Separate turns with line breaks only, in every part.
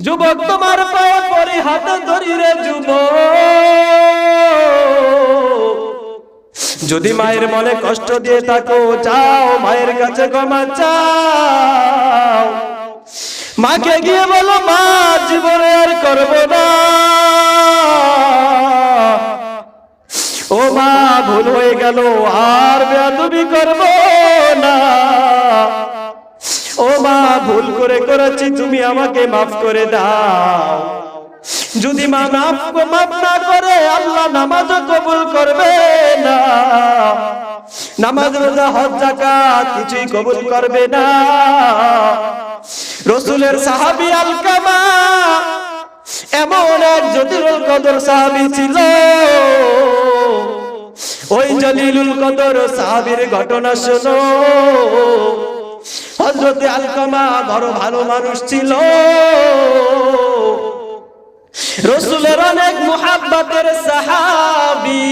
যুবক তোমার পায়ে পরে হাত ধরি রে যুবক। যদি মায়ের মনে কষ্ট দিয়ে থাকো চাও মায়ের কাছে ক্ষমা চাও। মাকে গিয়ে বলো, মা, জীবনে আর করব না। ও মা, ভুল হয়ে গেল, আর বেয়াদবি করব না। ও মা, ভুল করে করেছি, তুমি আমাকে মাফ করে দাও। যদি মা মাফ মাফ না করে, আল্লাহ নামাজ কবুল করবে না। নামাজ, রোজা, হজ জাকাত কিছুই কবুল করবে না। রসুলের সাহাবি আলকামা এমন এক জটিল কদর সাহাবি ছিল। ওই জলিলুল কদর সাহাবির ঘটনা শোনো। হজরতে আলকামা বড় ভালো মানুষ ছিল। রসুলের অনেক মুহাব্বাতের সাহাবি।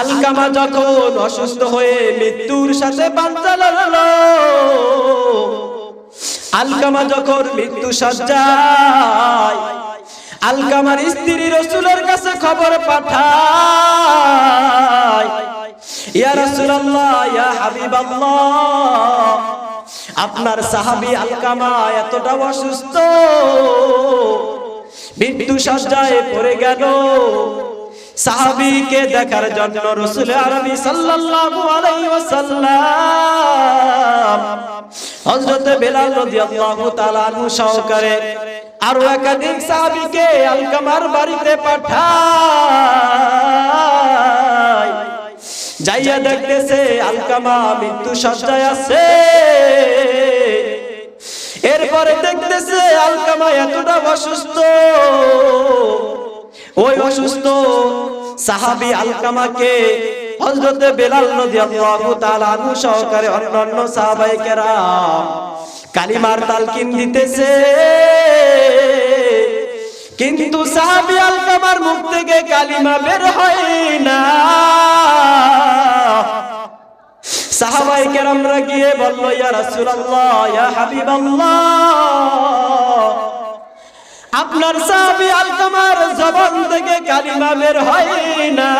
আলকামা যখন অসুস্থ হয়ে মৃত্যুর সাথে পাঞ্চাল আলকামা যখন মৃত্যু সজ্জায়, আলকামার স্ত্রী রসুলের কাছে খবর পাঠায় ইয়া রাসূলুল্লাহ, ইয়া হাবিবাল্লাহ। আপনার সাহাবী আলকামা এতটা অসুস্থ, মৃত্যু সজ্জায় পড়ে গেল। সাহাবীকে দেখার জন্য রসুল আরবি সাল্লাল্লাহু আলাইহি ওয়াসাল্লাম হযরত বেলাল রাদিয়াল্লাহু তাআলা সহকারে আরও একাধিক সাহাবীকে আলকামার বাড়িতে পাঠায় যাইয়া দেখতেছে আলকামা মৃত্যু সজ্জায় আছে। এরপরে দেখতেছে আলকামা এতটা অসুস্থ। ওই অসুস্থ সাহাবি আলকামাকে হযরতে বেলাল রাদিয়াল্লাহু তাআলা আনহু সহকারে অন্যান্য সাহাবায়ে কেরাম কালিমার তালকিন দিতেছে। কিন্তু সাহাবি আলকামার মুখ থেকে কালিমা বের হয় না। সাহাবাই কেরামরা গিয়ে বলল, ইয়া রাসূলুল্লাহ, ইয়া হাবিবাল্লাহ, আপনার সাহাবি আলকামার জবান থেকে কালিমা বের হয় না।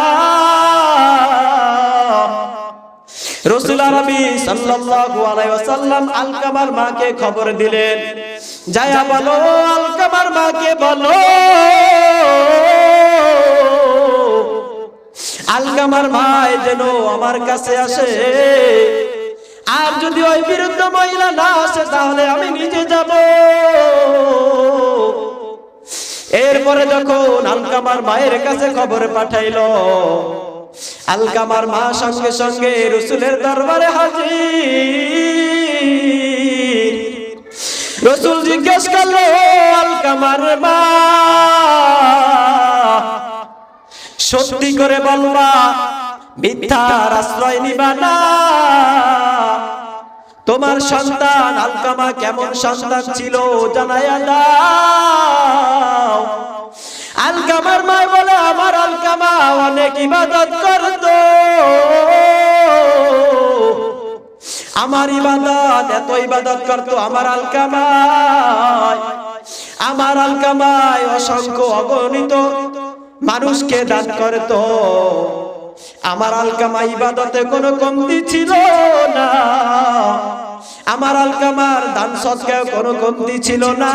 রসুল আরবি সাল্লাল্লাহু আলাইহি আলকামার মাকে খবর দিলেন, যায়া বলো, আলকামার মাকে বলো। আলকামার ভাই যেন আমার কাছে আসে, আর যদি ওই বিরুদ্ধ মহিলা না আসে, তাহলে আমি নিজে যাব। এরপরে যখন আলকামার মায়ের কাছে খবর পাঠাইলো আলকামার মা সঙ্গে সঙ্গে রসুলের দরবারে হাজির। রসুল জিজ্ঞেস করল আলকামার মা, সত্যি করে বলবা, মিথ্যার আশ্রয় নিবা না। তোমার সন্তান আলকামা কেমন সন্তান ছিল জানাইয়া দাও। আলকামার মা বলে, আমার আলকামা অনেক ইবাদত করত। আমার ইবাদত, এত ইবাদত করত আমার আলকামায়। আমার আলকামায় অসংখ্য অগণিত মানুষকে দান করত। আমার আলকামা ইবাদতে কোনো কমতি ছিল না। আমার আলকামার দান সৎকায় কোনো কমতি ছিল না।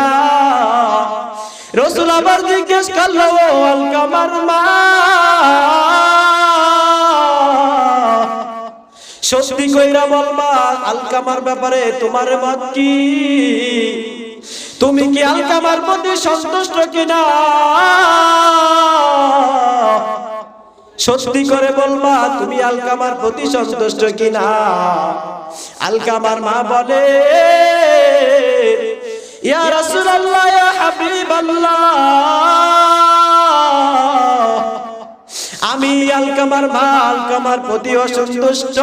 রসুল আবার জিজ্ঞেস করল আলকামার মা, সত্যি কইরা বলবা আলকামার ব্যাপারে তোমার মত কি? তুমি কি আলকামার প্রতি সন্তুষ্ট কিনা? সত্যি করে বলবা তুমি আলকামার প্রতি সন্তুষ্ট কিনা? আলকামার মা বলে ইয়া রাসূলুল্লাহ ইয়া হাবিবাল্লাহ। আমি আলকামার মা আলকামার প্রতি অসন্তুষ্ট।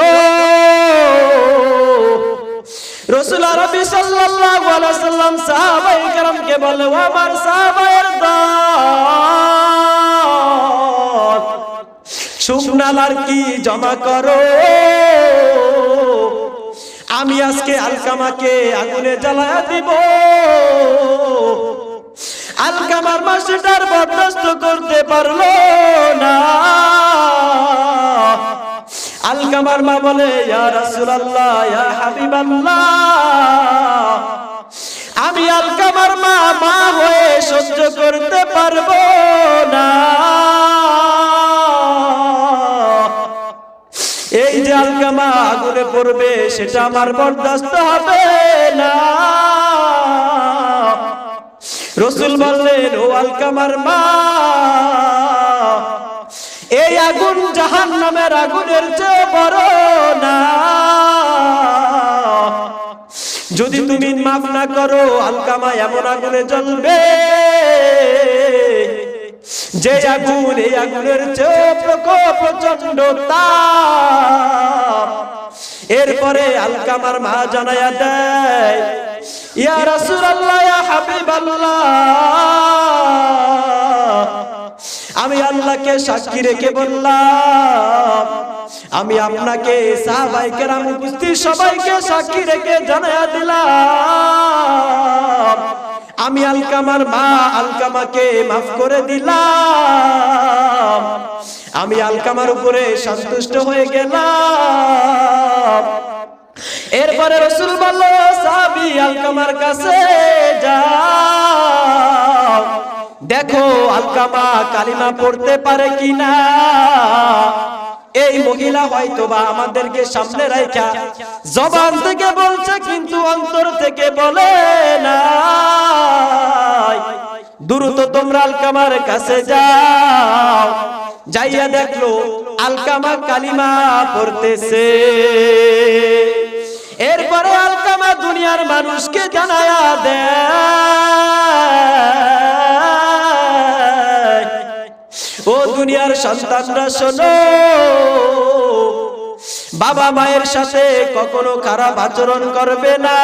রসুল আরবি সাল্লাল্লাহু আলাইহি সাল্লাম সাহাবায়ে কেরামকে বলে ও আমার সাহাবায়ের দল শুকনালার কি জমা করো? আমি আজকে আলকামাকে আগুনে জ্বালায়া দিব। আলকামার মাসটার বরদাস্ত করতে পারল না। আলকামার মা বলে আমি আলকামার মা মা হয়ে সহ্য করতে পারব না। আগুনে পড়বে, সেটা আমার বরদাস্ত হবে না। রসুল বললেন, ও আলকামার মা, এই আগুন জাহান নামের আগুনের চেয়ে বড় না। যদি তুমি মাফ না করো, আলকামা এমন আগুনে জ্বলবে যে আগুন, এই আগুনের চেয়ে প্রকোপ প্রচণ্ড এরপরে আলকামার মা জানায়া দেয়, ইয়া রাসূলুল্লাহ, ইয়া হাবিবাল্লাহ, আমি আল্লাহকে সাক্ষী রেখে বললাম, আমি আপনাকে সাহাবাই কেরাম উপস্থিত সবাইকে সাক্ষী রেখে জানায়া দিলাম আমি আলকামার মা, আলকামাকে মাফ করে দিলাম। আমি আলকামার উপরে সন্তুষ্ট হয়ে গেলাম। এরপরে রসুল বলল সাবি আলকামার কাছে যাও। দেখো আলকামা কালিমা পড়তে পারে কিনা। এই মহিলা হয়তো বা আমাদেরকে সামনে রাখা জবান থেকে বলছে, কিন্তু অন্তর থেকে বলে না দ্রুত তোমরা আলকামার কাছে যাও। যাইয়া দেখল আলকামা কালিমা পড়তেছে। এরপরে আলকামা দুনিয়ার মানুষকে জানায়া দেয়। ও দুনিয়ার সন্তানরা শোনো। বাবা মায়ের সাথে কখনো খারাপ আচরণ করবে না।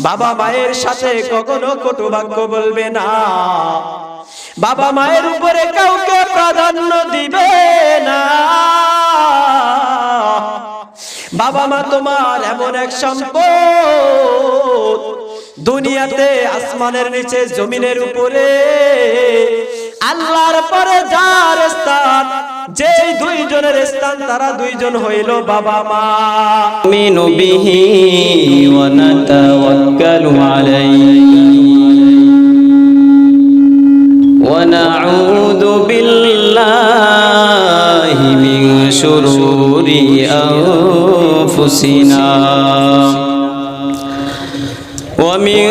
বাবা মায়ের সাথে কখনো কটু বাক্য বলবে না। বাবা মায়ের উপরে কাউকে প্রাধান্য দিবে না। বাবা মা তোমার এমন এক সম্পদ। দুনিয়াতে আসমানের নিচে, জমিনের উপরে। আল্লাহর পরে যার স্থান যে দুইজনের স্থান, তারা দুইজন হইল বাবা মা।
মিনু বিহি ওয়া নাতাওয়াক্কালু আলাইহি। ওয়া নাউযু বিল্লাহি মিন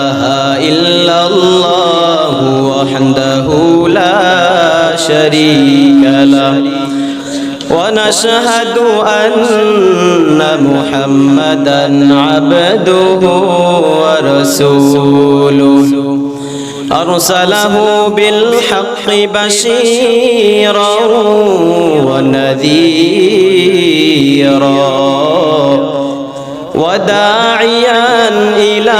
الله وحده لا شريك له. ونشهد أن محمدا عبده ورسوله. أرسله بالحق بشيرا ونذيرا وداعيا إلى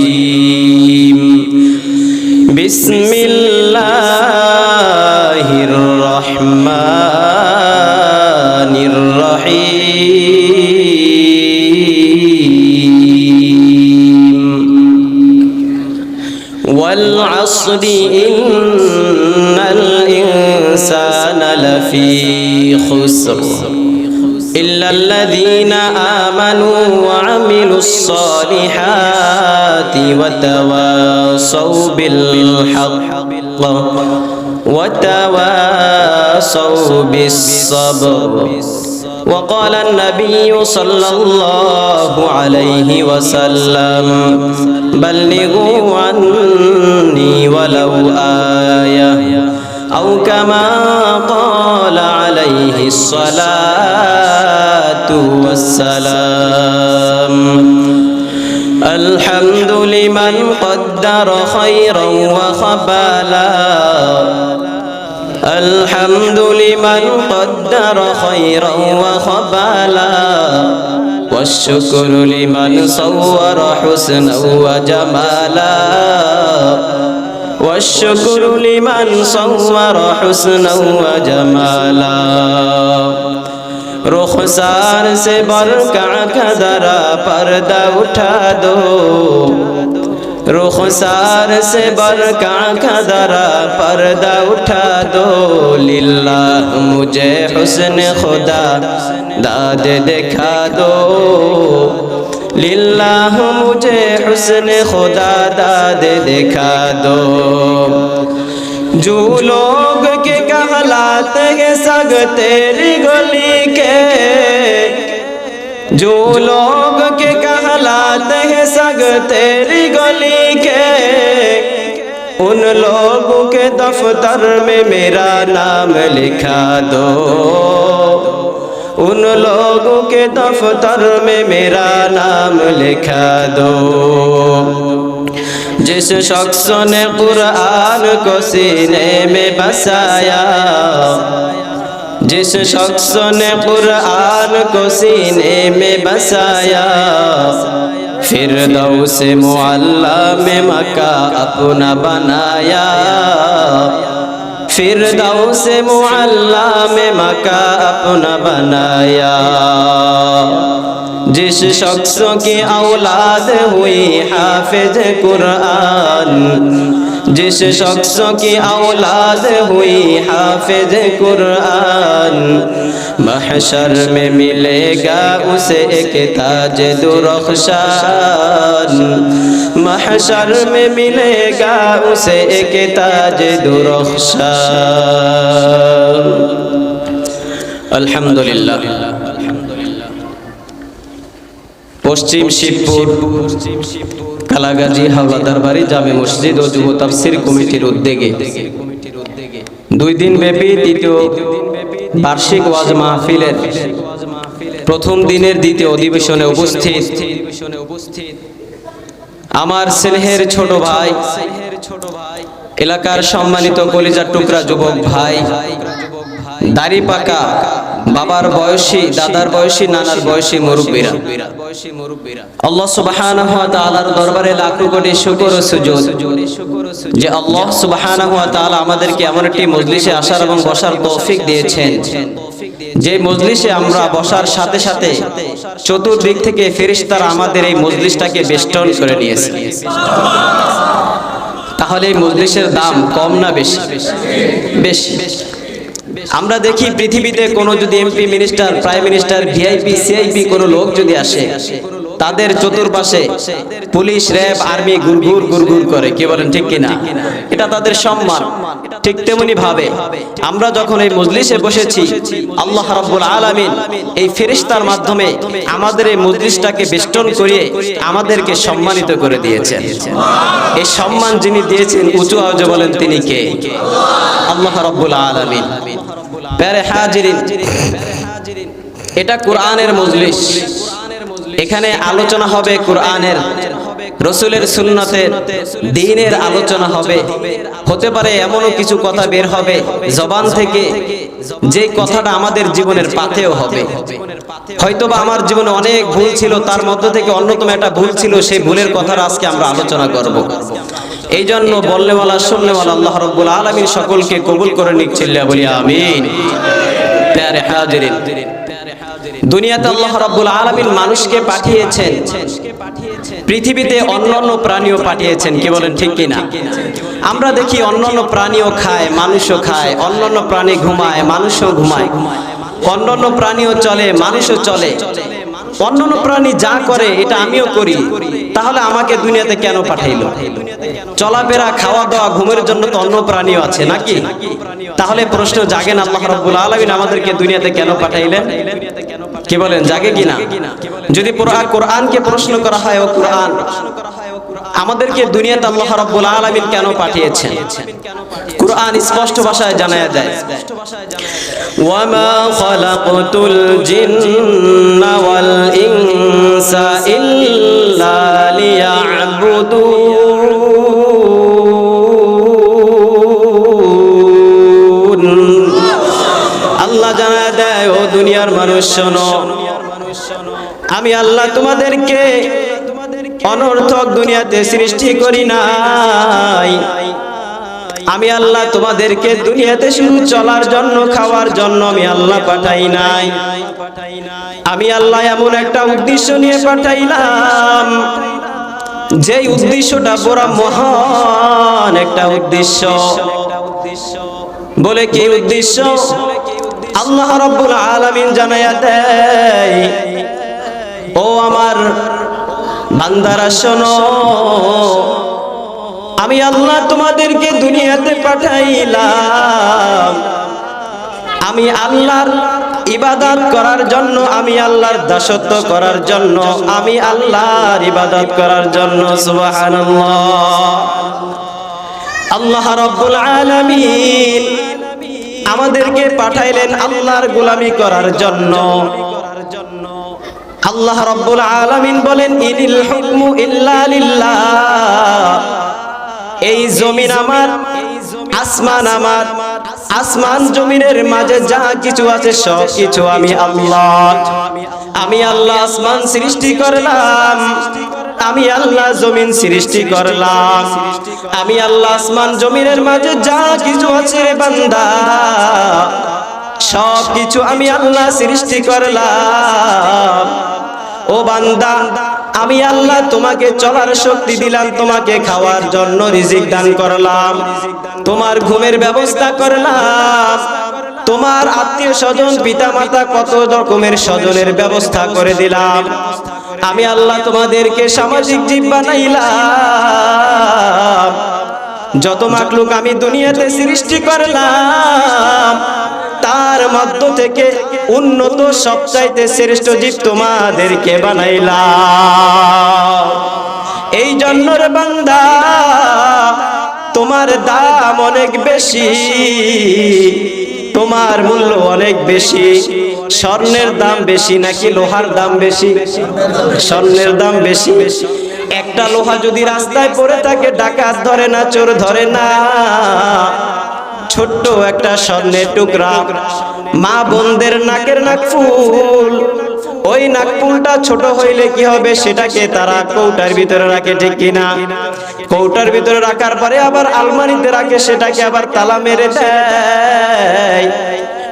والعصر إن الإنسان لفي خسر إلا الذين آمنوا وعملوا الصالحات وتواصوا بالحق وتواصوا بالصبر وقال النبي صلى الله عليه وسلم بلغوا عني ولو آية أو كما قال عليه الصلاة والسلام. الحمد لمن قدر خيرا وخبالا الحمد لمن قدر خيرا وخبالا والشكر لمن صور حسنا وجمالا. والشكر لمن صور حسنا وجمالا. رخسار سے برکع کا ذرا پردہ اٹھا دو رخسار سے برکاں کا ذرا پردہ اٹھا دو، للہ مجھے حسن خدا داد دکھا دو۔ للہ مجھے حسن خدا داد دکھا دو۔ جو لوگ کے کہلاتے ہیں سگ تیری گلی کے، جو لوگ کے कहलाते हैं सग तेरी गली के उन लोगों के दफ्तर में मेरा नाम लिखा दो उन लोगों के दफ्तर में मेरा नाम लिखा दो जिस शख्स ने कुरान को सीने में बसाया जिस शख्स ने कुरान को सीने में बसाया फिर दौ से मुअल्ला में मका अपना बनाया फिर दौ से मुअल्ला में मका अपना बनाया जिस शख्सों की औलाद हुई हाफिज कुरान جس شخص کی اولاد ہوئی حافظ قرآن محشر میں ملے گا اسے ایک تاج درخشان محشر میں ملے گا اسے ایک تاج درخشان الحمدللہ পশ্চিম শিবপুর কালাগাজী হাওলাদার বাড়ি জামে মসজিদ ও যুব তাফসির কমিটির উদ্যোগে। দুই দিন ব্যাপী তৃতীয় বার্ষিক ওয়াজ মাহফিলের প্রথম দিনের দ্বিতীয় অধিবেশনে উপস্থিত আমার স্নেহের ছোট ভাই, এলাকার সম্মানিত কলিজার টুকরা যুবক ভাই, দাড়ি পাকা বাবার বয়সী, দাদার বয়সী, নানার বয়সী মুরব্বীরা। আল্লাহ সুবহানাহু ওয়া তাআলার দরবারে কোটি শুকর ও সুজুদ যে আল্লাহ সুবহানাহু ওয়া তাআলা আমাদেরকে এমন একটি মজলিসে আসার এবং বসার তৌফিক দিয়েছেন। যে মজলিসে আমরা বসার সাথে সাথে চতুর্দিক থেকে ফেরেশতারা আমাদের এই মজলিসটাকে বেষ্টন করে নিয়েছে। তাহলে এই মজলিসের দাম কম না বেশি? বেশি। আমরা দেখি পৃথিবীতে কোনো যদি MP minister prime minister VIP CIP কোনো লোক যদি আসে, তাদের চতুর্পাশে পুলিশ, র্যাব, আর্মি গুরগুর গুরগুর করে, কে বলেন, ঠিক কিনা? এটা তাদের সম্মান, ঠিক তেমনি ভাবে। আমরা যখন এই মজলিসে বসেছি, আল্লাহ রাব্বুল আলামিন এই ফেরেশতার মাধ্যমে আমাদের এই মজলিসটাকে বেষ্টন করিয়ে আমাদেরকে সম্মানিত করে দিয়েছেন। এই সম্মান যিনি দিয়েছেন, উঁচু আওয়াজে বলেন তিনি কে? আল্লাহ রাব্বুল আলামিন। প্যারে হাজিরিন। এটা কোরআনের মজলিস। এখানে আলোচনা হবে কোরআনের। রসুলের সুন্নতে দিনের আলোচনা হবে। হতে পারে এমনও কিছু কথা বের হবে। জবান থেকে যে কথাটা আমাদের জীবনের পাথেও হবে। হয়তোবা আমার জীবনে অনেক ভুল ছিল, তার মধ্য থেকে অন্যতম একটা ভুল ছিল, সেই ভুলের কথাটা আজকে আমরা আলোচনা করব। এই জন্য বললেওয়ালা, শুনলেওয়ালা, আল্লাহ রব্বুল আলমিন সকলকে কবুল করে নিচ্ছিল্লা বলি, আমিন। প্যারে হাজিরিন। দুনিয়াতে আল্লাহ রাব্বুল আলামিন মানুষকে পাঠিয়েছেন। পৃথিবীতে অন্যান্য প্রাণীও পাঠিয়েছেন, কি বলেন, ঠিক কিনা? আমরা দেখি অন্যান্য প্রাণীও খায়, মানুষও খায়, অন্যান্য প্রাণী ঘুমায়, মানুষও ঘুমায়। অন্যান্য প্রাণীও চলে, মানুষও চলে। অন্যান্য প্রাণী যা করে, এটা আমিও করি। তাহলে আমাকে দুনিয়াতে কেন পাঠাইলো? চলাফেরা খাওয়া দাওয়া ঘুমের জন্য তো অন্য প্রাণীও আছে, নাকি? তাহলে প্রশ্ন জাগেন আল্লাহ রাব্বুল আলামিন আমাদেরকে দুনিয়াতে কেন পাঠাইলেন? কি বলেন, জাগে কিনা? যদি পুরা কোরআনকে প্রশ্ন করা হয়, ও কোরআন। আমাদেরকে দুনিয়াতে আল্লাহ রাব্বুল আলামিন কেন পাঠিয়েছেন? কুরআন স্পষ্ট ভাষায় জানায়া যায় ওয়ামা খালাকতুল জিন্না ওয়াল ইনসা ইল্লা লিয়াবুদুন আল্লাহ জানায় দেয়, ও দুনিয়ার মানুষ, শোনো। আমি আল্লাহ তোমাদেরকে অনর্থক দুনিয়াতে সৃষ্টি করি নাই। আমি আল্লাহ তোমাদেরকে দুনিয়াতে শুধু চলার জন্য, খাওয়ার জন্য আমি আল্লাহ পাঠাই নাই। আমি আল্লাহ এমন একটা উদ্দেশ্য নিয়ে পাঠাইলাম, যেই উদ্দেশ্যটা বড় মহান একটা উদ্দেশ্য। বলে কি উদ্দেশ্য? আল্লাহ রাব্বুল আলামিন জানায়া দেয়, ও আমার বান্দারা, শোনো। আমি আল্লাহ তোমাদেরকে দুনিয়াতে পাঠাইলাম। আমি আল্লাহর ইবাদত করার জন্য, আমি আল্লাহর দাসত্ব করার জন্য, আমি আল্লাহর ইবাদত করার জন্য আল্লাহ রাব্বুল আলামিন আমাদেরকে পাঠাইলেন আল্লাহর গোলামি করার জন্য। আল্লাহ রাব্বুল আলামিন বলেন, ইনিল হুকমু ইল্লা লিল্লাহ। এই জমিন আমার, আসমান আমার, আসমান জমিনের মাঝে যা কিছু আছে সব কিছু আমি আল্লাহ। আমি আল্লাহ আসমান সৃষ্টি করলাম, আমি আল্লাহ জমিন সৃষ্টি করলাম। আমি আল্লাহ আসমান জমিনের মাঝে যা কিছু আছে বান্দা। সব কিছু আমি আল্লাহ সৃষ্টি করলাম। ও বান্দা, আমি আল্লাহ তোমাকে চলার শক্তি দিলাম, তোমাকে খাওয়ার জন্য রিজিক দান করলাম। তোমার ঘুমের ব্যবস্থা করলাম। তোমার আত্মীয় স্বজন পিতা মাতা কত রকমের স্বজনের ব্যবস্থা করে দিলাম। আমি আল্লাহ তোমাদেরকে সামাজিক জীব বানাইলাম। যত মাকলুক আমি দুনিয়াতে সৃষ্টি করলাম। তার মধ্য থেকে উন্নত সবচাইতে শ্রেষ্ঠ জীব তোমাদেরকে বানাইলা এই জন্য রে বান্দা, তোমার দাম অনেক বেশি, তোমার মূল্য অনেক বেশি। স্বর্ণের দাম বেশি নাকি লোহার দাম বেশি? স্বর্ণের দাম বেশি বেশি। একটা লোহা যদি রাস্তায় পড়ে থাকে, ডাকাত ধরে না, চোর ধরে না। ছোট্ট একটা স্বর্ণের টুকরা। মা বোনদের নাকের নাক ফুল। ওই নাকফুলটা ছোট হইলে কি হবে সেটাকে তারা কৌটার ভিতরে রাখে, ঠিক কিনা? কৌটার ভিতরে রাখার পরে আবার আলমারিতে রাখে, সেটাকে আবার তালা মেরে দেয়।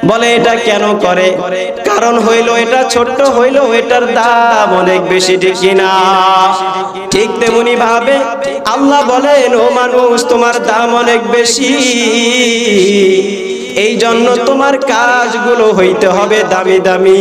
বলে, এটা কেন করে? কারণ হইল, এটা ছোট্ট হইল, এটার দাম অনেক বেশি, ঠিক না ঠিক তেমনি ভাবে আল্লাহ বলেন, ও মানুষ, তোমার দাম অনেক বেশি। এই জন্য তোমার কাজগুলো হইতে হবে দামি দামি।